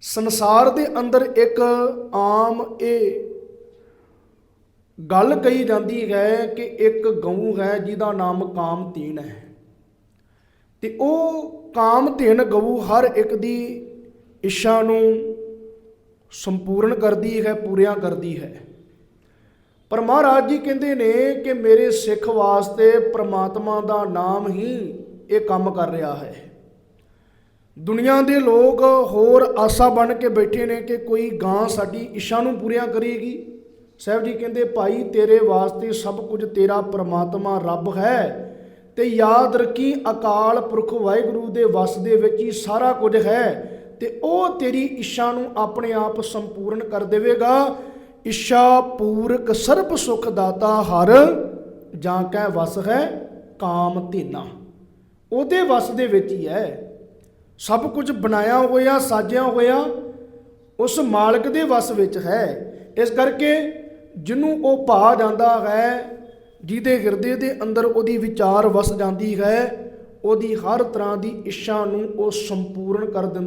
ਸੰਸਾਰ ਦੇ ਅੰਦਰ ਇੱਕ ਆਮ ਇਹ ਗੱਲ ਕਹੀ ਜਾਂਦੀ ਹੈ ਕਿ ਇੱਕ ਗਊ ਹੈ ਜਿਹਦਾ ਨਾਮ ਕਾਮਤੀਨ ਹੈ। ਤੇ ਉਹ ਕਾਮਧੇਨ ਗਊ ਹਰ ਇੱਕ ਦੀ ਇੱਛਾ ਨੂੰ ਸੰਪੂਰਨ ਕਰਦੀ ਹੈ, ਪੂਰੀਆਂ ਕਰਦੀ ਹੈ। ਪਰ ਮਹਾਰਾਜ ਜੀ ਕਹਿੰਦੇ ਨੇ ਕਿ ਮੇਰੇ ਸਿੱਖ ਵਾਸਤੇ ਪ੍ਰਮਾਤਮਾ ਦਾ ਨਾਮ ਹੀ ਇਹ ਕੰਮ ਕਰ ਰਿਹਾ ਹੈ। ਦੁਨੀਆ ਦੇ ਲੋਕ ਹੋਰ ਆਸਾ ਬਣ ਕੇ ਬੈਠੇ ਨੇ ਕਿ ਕੋਈ ਗਾਂ ਸਾਡੀ ਇੱਛਾ ਨੂੰ ਪੂਰੀਆਂ ਕਰੇਗੀ। ਸਾਹਿਬ ਜੀ ਕਹਿੰਦੇ, ਭਾਈ, ਤੇਰੇ ਵਾਸਤੇ ਸਭ ਕੁਝ ਤੇਰਾ ਪ੍ਰਮਾਤਮਾ ਰੱਬ ਹੈ ਤੇ ਯਾਦ ਰੱਖੀ ਅਕਾਲ ਪੁਰਖ ਵਾਹਿਗੁਰੂ ਦੇ ਵਸ ਦੇ ਵਿੱਚ ਹੀ ਸਾਰਾ ਕੁਝ ਹੈ ਤੇ ਉਹ ਤੇਰੀ ਇੱਛਾ ਨੂੰ ਆਪਣੇ ਆਪ ਸੰਪੂਰਨ ਕਰ ਦੇਵੇਗਾ। ਇੱਛਾ ਪੂਰਕ ਸਰਬ ਸੁਖ ਦਾਤਾ ਹਰ, ਜਾਂ ਕੈ ਵਸ ਹੈ ਕਾਮ ਧੀਨਾ। ਉਹਦੇ ਵਸ ਦੇ ਵਿੱਚ ਹੀ ਹੈ। ਸਭ ਕੁਝ ਬਣਾਇਆ ਹੋਇਆ, ਸਾਜਿਆ ਹੋਇਆ ਉਸ ਮਾਲਕ ਦੇ ਵਸ ਵਿੱਚ ਹੈ। ਇਸ ਕਰਕੇ ਜਿਹਨੂੰ ਉਹ ਭਾ ਜਾਂਦਾ ਹੈ, ਜਿਹਦੇ ਹਿਰਦੇ ਦੇ ਅੰਦਰ ਉਹਦੀ ਵਿਚਾਰ ਵਸ ਜਾਂਦੀ ਹੈ, ਉਹਦੀ ਹਰ ਤਰ੍ਹਾਂ ਦੀ ਇੱਛਾ ਨੂੰ ਉਹ ਸੰਪੂਰਨ ਕਰ ਦਿੰਦਾ